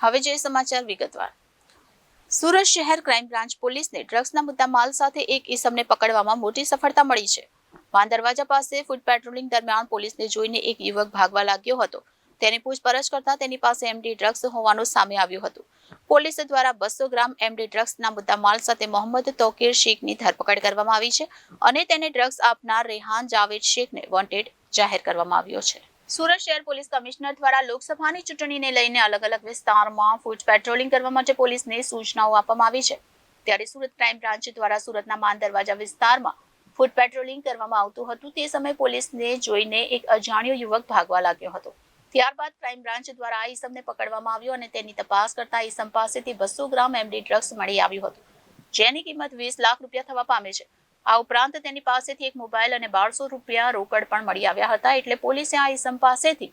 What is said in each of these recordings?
હવે જે સમાચાર વિગતવાર. સુરત શહેર ક્રાઇમ બ્રાન્ચ પોલીસને ડ્રગ્સના મુદ્દા માલ સાથે એક ઈસમને પકડવામાં મોટી સફળતા મળી છે. વાન દરવાજા પાસે ફૂડ પેટ્રોલિંગ દરમિયાન પોલીસને જોઈને એક યુવક ભાગવા લાગ્યો હતો. તેની પૂછપરછ કરતા તેની પાસે એમડી ડ્રગ્સ હોવાનું સામે આવ્યું હતું. પોલીસ દ્વારા બસો ગ્રામ એમડી ડ્રગ્સના મુદ્દા માલ સાથે મોહમ્મદ તોકીર શેખની ધરપકડ કરવામાં આવી છે અને તેને ડ્રગ્સ આપનાર રેહાન જાવેદ શેખને વોન્ટેડ જાહેર કરવામાં આવ્યો છે. સુરત શહેર પોલીસ કમિશનર દ્વારા લોકસભાની ચૂંટણીને લઈને અલગ અલગ વિસ્તારમાં ફૂટ પેટ્રોલિંગ કરવા માટે પોલીસને સૂચનાઓ આપવામાં આવી છે. ત્યારે સુરત ક્રાઇમ બ્રાન્ચ દ્વારા સુરતના માન દરવાજા વિસ્તારમાં ફૂટ પેટ્રોલિંગ કરવામાં આવતું હતું. તે સમયે પોલીસને જોઈને એક અજાણ્યો યુવક ભાગવા લાગ્યો હતો. ત્યારબાદ ક્રાઇમ બ્રાન્ચ દ્વારા આ ઈસમને પકડવામાં આવ્યો અને તેની તપાસ કરતા ઈસમ પાસેથી બસો ગ્રામ એમડી ડ્રગ્સ મળી આવ્યું હતું. જેની કિંમત વીસ લાખ રૂપિયા થવા પામે છે. આ ઉપરાંત તેની પાસેથી એક મોબાઈલ અને બારસો રૂપિયા રોકડ પણ મળી આવ્યા હતા. એટલે પોલીસે આ ઈસમ પાસેથી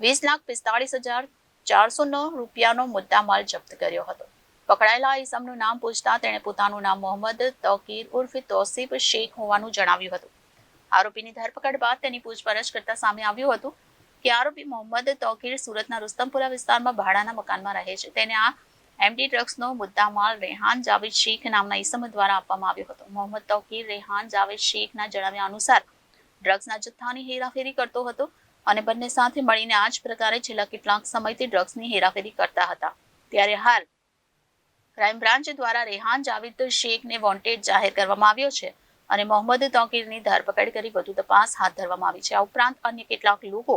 વીસ લાખ પિસ્તાળીસ હજાર ચારસો નવ રૂપિયાનો મુદ્દામાલ જપ્ત કર્યો હતો. પકડાયેલા આ ઈસમનું નામ પૂછતા તેણે પોતાનું નામ મોહમ્મદ તોકીર ઉર્ફે તોસીફ શેખ હોવાનું જણાવ્યું હતું. આરોપીની ધરપકડ બાદ તેની પૂછપરછ કરતા સામે આવ્યું હતું કે આરોપી મોહમ્મદ તોકીર સુરતના રુસ્તમપુરા વિસ્તારમાં ભાડાના મકાનમાં રહે છે. તેને આ એમડી ડ્રગ્સનો મુદ્દામાલ રેહાન જાવેદ શેખ નામના ઈસમ દ્વારા આપવામાં આવ્યો હતો. મોહમ્મદ તોકીર રેહાન જાવેદ શેખના જણાવ્યા અનુસાર, ડ્રગ્સના જથ્થાની હેરાફેરી કરતો હતો અને બંને સાથે મળીને આ જ પ્રકારે છેલ્લા કેટલાક સમયથી ડ્રગ્સની હેરાફેરી કરતા હતા. ત્યારે હાલ, ક્રાઇમ બ્રાન્ચ દ્વારા રેહાન જાવેદ શેખને વોન્ટેડ જાહેર કરવામાં આવ્યો છે અને મોહમ્મદ તોકીરની ધરપકડ કરી વધુ તપાસ હાથ ધરવામાં આવી છે. આ ઉપરાંત અન્ય કેટલાક લોકો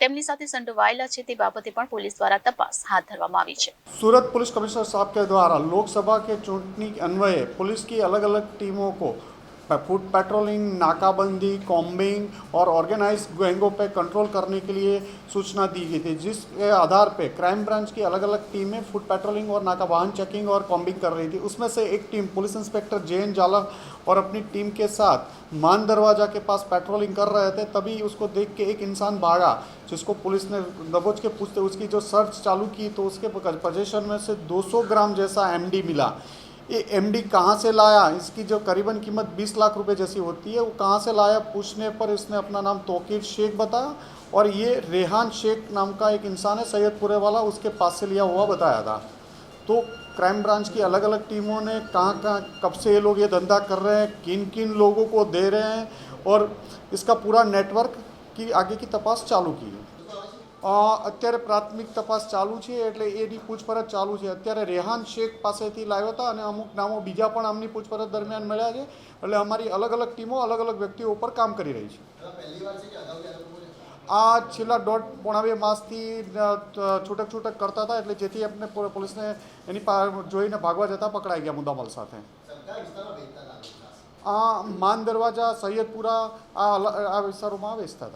તેમની સાથે સંડોવાયેલા છે તે બાબતે પણ પોલીસ દ્વારા તપાસ હાથ ધરવામાં આવી છે सूरत पुलिस कमिश्नर साहब के द्वारा लोकसभा के चुनाव अन्वय पुलिस की अलग अलग टीमों को फ़ूड पेट्रोलिंग नाकाबंदी कॉम्बिंग और ऑर्गेनाइज गैंगों पर कंट्रोल करने के लिए सूचना दी गई थी जिसके आधार पर क्राइम ब्रांच की अलग अलग टीमें फ़ूड पेट्रोलिंग और नाका वाहन चेकिंग और कॉम्बिंग कर रही थी। उसमें से एक team police inspector J N Jala और अपनी टीम के साथ मान दरवाज़ा के पास पेट्रोलिंग कर रहे थे, तभी उसको देख के एक इंसान भागा, जिसको पुलिस ने दबोच के पूछते, उसकी जो सर्च चालू की तो उसके पोजीशन में से 200 ग्राम जैसा एमडी मिला। ये एमडी कहाँ से लाया? इसकी जो करीबन कीमत 20 लाख रुपए जैसी होती है, वो कहाँ से लाया? पूछने पर इसने अपना नाम तोकीर शेख बताया और ये रेहान शेख नाम का एक इंसान है, सैयदपुरे वाला, उसके पास से लिया हुआ बताया था। तो क्राइम ब्रांच की अलग अलग टीमों ने कहाँ कहाँ कब से ये लोग ये धंधा कर रहे हैं किन किन लोगों को दे रहे हैं और इसका पूरा नेटवर्क की आगे की तपास चालू की है। અત્યારે પ્રાથમિક તપાસ ચાલુ છે એટલે એની પૂછપરછ ચાલુ છે. અત્યારે રેહાન શેખ પાસેથી લાવ્યો હતા અને અમુક નામો બીજા પણ આમની પૂછપરછ દરમિયાન મળ્યા છે. એટલે અમારી અલગ અલગ ટીમો અલગ અલગ વ્યક્તિઓ ઉપર કામ કરી રહી છે. આ છેલ્લા દોઢ પોણા બે માસથી છૂટક છૂટક કરતા હતા એટલે જેથી આપણે પોલીસને એની પા, જોઈને ભાગવા જતાં પકડાઈ ગયા મુદ્દામલ સાથે. આ માન દરવાજા સૈયદપુરા, આ આ વિસ્તારોમાં વેચતા હતા.